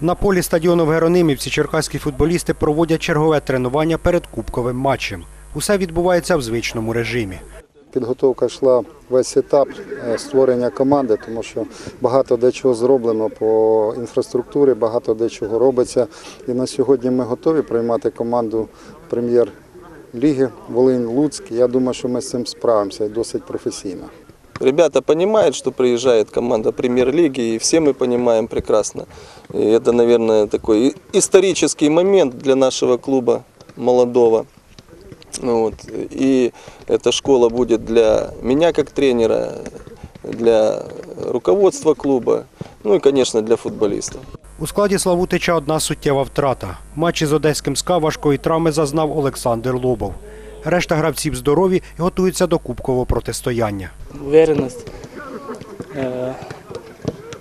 На полі стадіону в Геронимівці черкаські футболісти проводять чергове тренування перед кубковим матчем. Усе відбувається в звичному режимі. Підготовка йшла весь етап е, створення команди, тому що багато дечого зроблено по інфраструктурі, багато дечого робиться. І на сьогодні ми готові приймати команду прем'єр-ліги Волинь-Луцьк. Я думаю, що ми з цим справимося досить професійно. Ребята понимают, что приезжает команда премьер-лиги, и все мы понимаем прекрасно. И это, наверное, такой и- исторический момент для нашего клуба молодого. Ну Вот. И эта школа будет для меня как тренера, для руководства клуба, ну и, конечно, для футболистов. У складі Славутича одна суттєва втрата. В матчі з одеським СКА важкої травми зазнав Олександр Лобов. Решта гравців здорові і готуються до кубкового протистояння. уверенность. Е,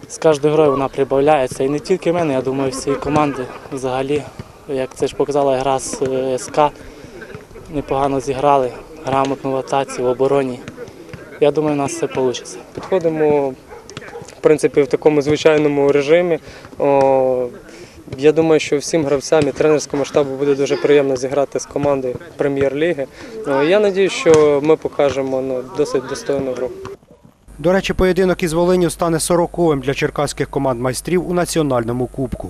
З кожною грою вона прибавляється. І не тільки в мене, я думаю, всієї команди взагалі. Як це ж показала гра з е, СК, непогано зіграли, грамотно в атаці, в обороні. Я думаю, у нас все вийде. Підходимо в принципі в такому звичайному режимі. О, я думаю, що всім гравцям і тренерському штабу буде дуже приємно зіграти з командою прем'єр-ліги. Я сподіваюся, що ми покажемо ну, досить достойну гру. До речі, поєдинок із Волиню стане сороковим для черкаських команд майстрів у національному кубку.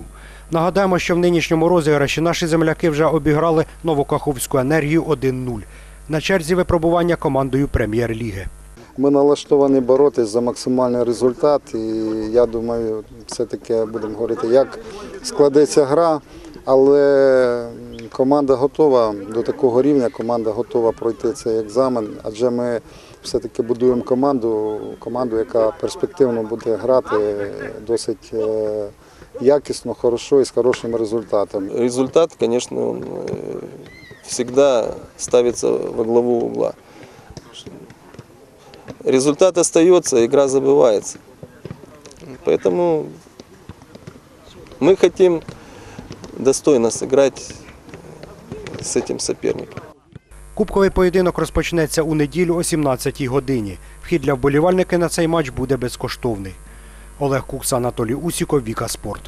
Нагадаємо, що в нинішньому розіграші наші земляки вже обіграли Новокаховську енергію 1-0. На черзі випробування командою прем'єр-ліги. Ми налаштовані боротись за максимальний результат, і я думаю, все-таки будемо говорити, як складеться гра, але команда готова до такого рівня, команда готова пройти цей екзамен, адже ми все-таки будуємо команду, команду, яка перспективно буде грати досить е, якісно, хорошо і з хорошим результатом. Результат, он э, всегда ставится во главу угла Результат остается, игра забывается. Поэтому мы хотим достойно сыграть с этим соперником. Кубковий поєдинок розпочнеться у неділю о 17-й годині. Вхід для вболівальники на цей матч буде безкоштовний. Олег Кукса, Анатолій Усіков, Віка Спорт.